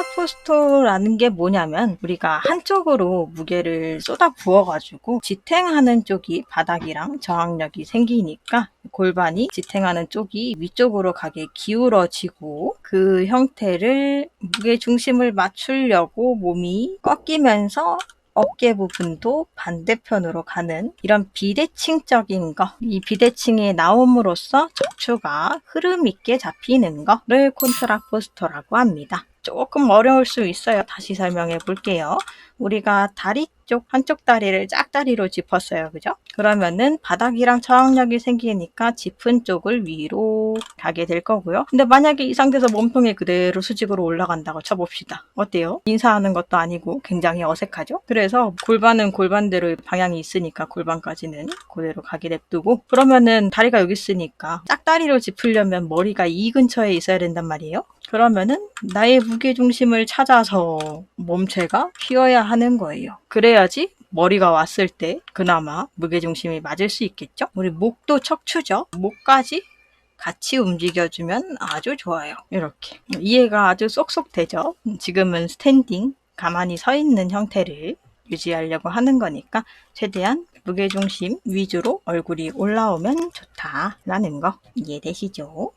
콘트라포스터라는 게 뭐냐면 우리가 한쪽으로 무게를 쏟아 부어가지고 지탱하는 쪽이 바닥이랑 저항력이 생기니까 골반이 지탱하는 쪽이 위쪽으로 가게 기울어지고 그 형태를 무게 중심을 맞추려고 몸이 꺾이면서 어깨 부분도 반대편으로 가는 이런 비대칭적인 거, 이 비대칭이 나옴으로써 척추가 흐름 있게 잡히는 거를 콘트라포스터라고 합니다. 조금 어려울 수 있어요. 다시 설명해 볼게요. 우리가 다리 쪽, 한쪽 다리를 짝다리로 짚었어요. 그죠? 그러면은 바닥이랑 저항력이 생기니까 짚은 쪽을 위로 가게 될 거고요. 근데 만약에 이 상태에서 몸통이 그대로 수직으로 올라간다고 쳐봅시다. 어때요? 인사하는 것도 아니고 굉장히 어색하죠? 그래서 골반은 골반대로 방향이 있으니까 골반까지는 그대로 가게 냅두고 그러면은 다리가 여기 있으니까 짝다리로 짚으려면 머리가 이 근처에 있어야 된단 말이에요. 그러면은 나의 무게 중심을 찾아서 몸체가 휘어야 하는 거예요. 그래야지 머리가 왔을 때 그나마 무게 중심이 맞을 수 있겠죠? 우리 목도 척추죠. 목까지 같이 움직여주면 아주 좋아요. 이렇게 이해가 아주 쏙쏙 되죠. 지금은 스탠딩 가만히 서 있는 형태를 유지하려고 하는 거니까 최대한 무게중심 위주로 얼굴이 올라오면 좋다라는 거 이해되시죠?